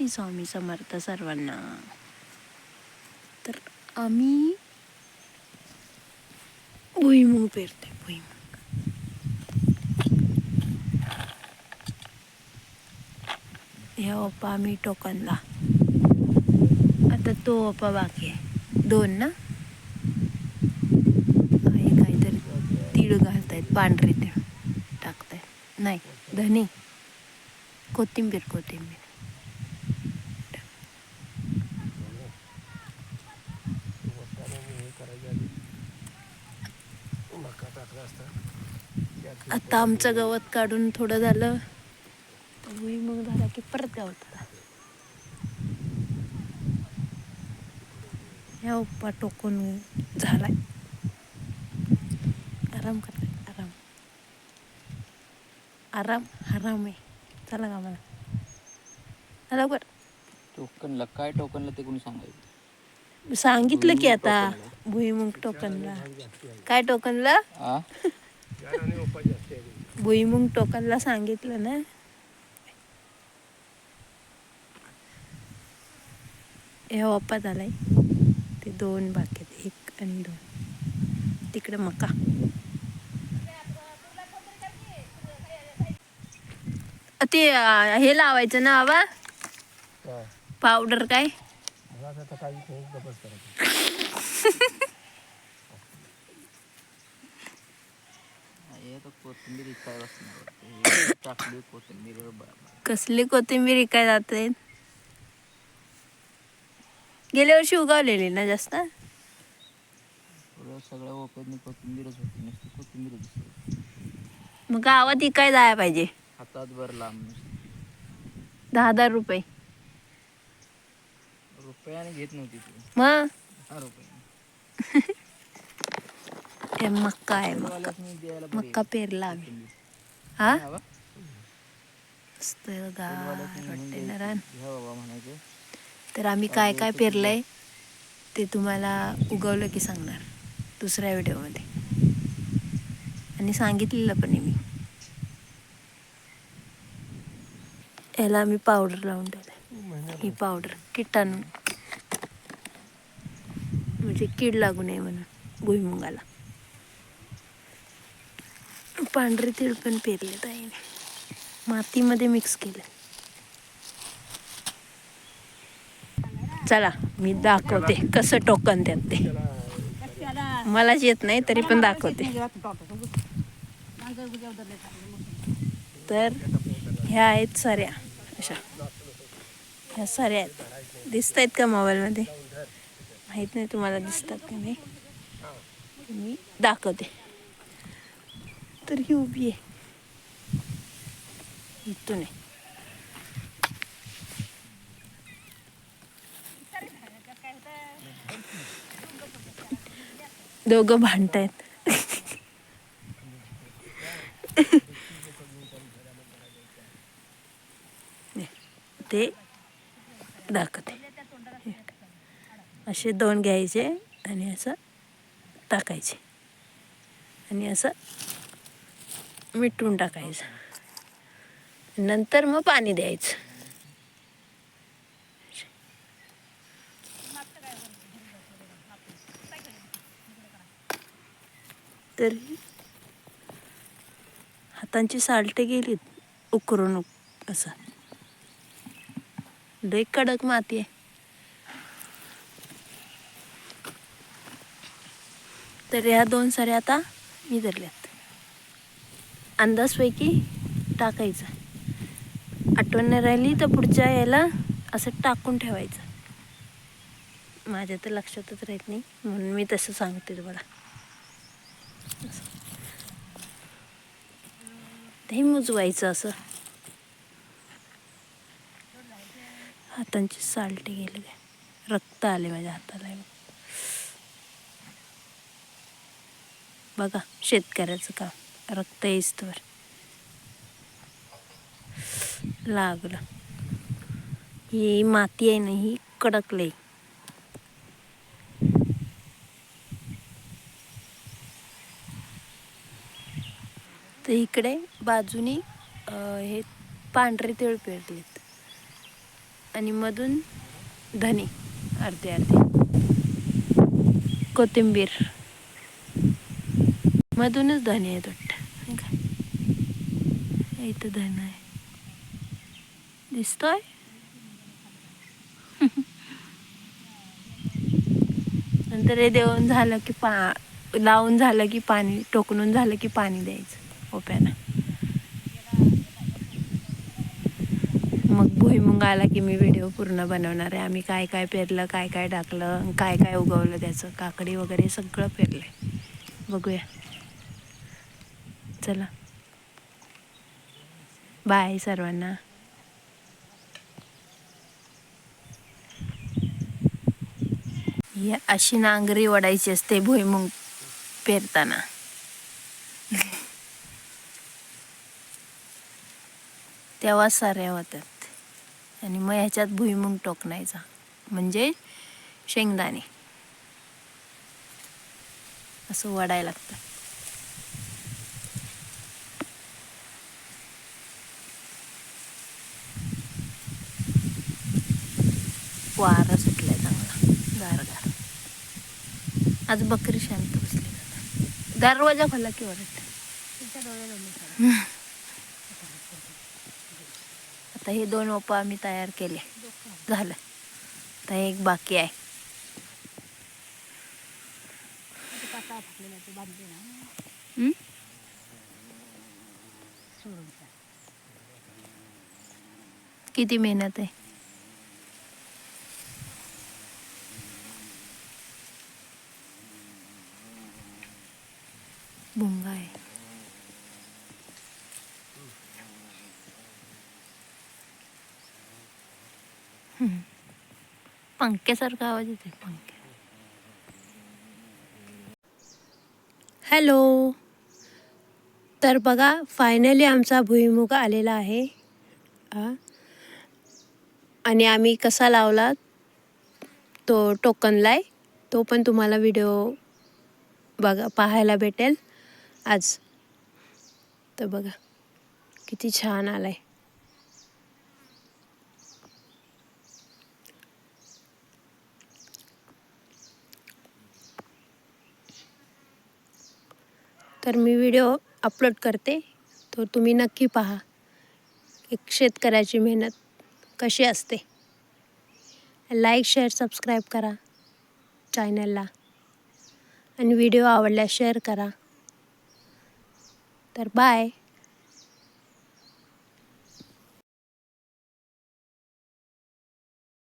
श्री स्वामी समर्थ सर्वांना. तर आम्ही भुईमुग पेरतोय भुईमुग. ह्या ओपा आम्ही टोकनला. आता तो ओपा बाकी आहे. दोन ना? काहीतरी तीळ घालतायत पांढरे तीळ टाकतायत. नाही धनी. कोथिंबीर कोथिंबीर. आता आमचं गवत काढून थोडं झालं. तर भुईमुग झाला की परत गवत आला ह्या उप्पा टोकून झालाय. आराम करताय आराम. आराम आराम आहे. चला का मला लवकर. टोकनला काय टोकनला ते कोणी सांगायचं? सांगितलं की आता. भुईमुग टोकनला. काय टोकनला? आ? भुईमुग टोकनला सांगितलं ना? हे वापा झालाय ते दोन बाकी आहेत. एक आणि दोन. तिकडे मका. ते हे लावायचं ना बाबा पावडर काय हे तर कोथिंबीर बसणार टाकली कोथिंबीर कसली कोथिंबीर काय जाते? गेल्या वर्षी उगावलेली ना जास्त? सगळ्या ओप्यातनी कोथिंबीरच होती नुसती कोथिंबीरच दिसते मग गावात काय जायला पाहिजे. हातात भर लांब दहा हजार रुपये. रुपयाने घेत नव्हती तू. मग? रुपये. हे मक्का आहे मक्का. मक्का पेरला आम्ही. हा? मस्त वाटते. ना रान तर आम्ही काय काय पेरलंय ते तुम्हाला उगवलं की सांगणार दुसऱ्या व्हिडिओमध्ये. आणि सांगितलेलं पण आहे मी. याला आम्ही पावडर लावून ठेवलं ही पावडर किटाणू म्हणजे कीड लागू नये म्हणून भुईमुगाला. पांढरे तीळ पण पेरले ताईने मातीमध्ये मिक्स केलं. चला मी दाखवते कसं टोकन त्यात ते. मलाच येत नाही तरी पण दाखवते. तर ह्या आहेत साऱ्या. अशा. ह्या साऱ्या आहेत. दिसत आहेत का मोबाईलमध्ये? माहीत नाही तुम्हाला दिसतात का नाही. मी दाखवते. तर ही उभी आहे. इथून आहे. दोघं भांडतायत. ते दाखवते. असे दोन घ्यायचे आणि असं टाकायचे. आणि असं मिटून टाकायचं. नंतर मग पाणी द्यायचं. तर हातांची सालटे गेलीत उकरून असं. लई कडक माती आहे. तर ह्या दोन साऱ्या आता मी धरल्या अंदाजपैकी टाकायचं. आठवण नाही राहिली तर पुढच्या याला असं टाकून ठेवायचं. माझ्या तर लक्षातच राहत नाही म्हणून मी तसं सांगते तुम्हाला. ते मुजवायचं असं. हातांची सालटी गेली काय? रक्त आले माझ्या हाताला. बघा शेतकऱ्याचं काम. रक्त येस्तवर लागलं. ही माती आहे ना ही कडकले. तर इकडे बाजूनी हे पांढरे तेळ पेरलेत. आणि मधून धने अर्धे अर्धे. कोथिंबीर. मधूनच धने आहेत इथं धन आहे दिसतोय नंतर हे देऊन झालं की पा लावून झालं की पाणी टोकणून झालं की पाणी द्यायचं ओप्यानं मग भुईमुंग आला की मी व्हिडिओ पूर्ण बनवणार आहे आम्ही काय काय पेरलं काय काय टाकलं काय काय उगवलं त्याचं काकडी वगैरे सगळं पेरलंय बघूया चला बाय सर्वांना. अशी नांगरी ओढायची असते भुईमुंग पेरताना. तेव्हा साऱ्या होतात. आणि मग ह्याच्यात भुईमुंग टोकणायचा. म्हणजे शेंगदाणे. असं वडायला लागतं. वारा सुटलाय चांगला. गार गार. आज बकरी शांत बसली. दरवाजा खोला की वरट आता हे दोन ओपा आम्ही तयार केले. झालं. आता एक बाकी आहे? किती मेहनत आहे. 뭔가에. आहे पंख्यासारखा आवाज येते पंख्या हॅलो तर बघा फायनली आमचा भुईमुग आलेला आहे. आणि आम्ही कसा लावला तो टोकनलाय तो पण तुम्हाला व्हिडिओ बघा पाहायला भेटेल. आज. तर बघा किती छान आलाय. तर मी व्हिडिओ अपलोड करते. तो तुम्ही नक्की पहा. एक शेतकऱ्याची मेहनत कशी असते. लाईक शेअर सबस्क्राईब करा चॅनलला आणि व्हिडिओ आवडल्यास शेअर करा. तर बाय.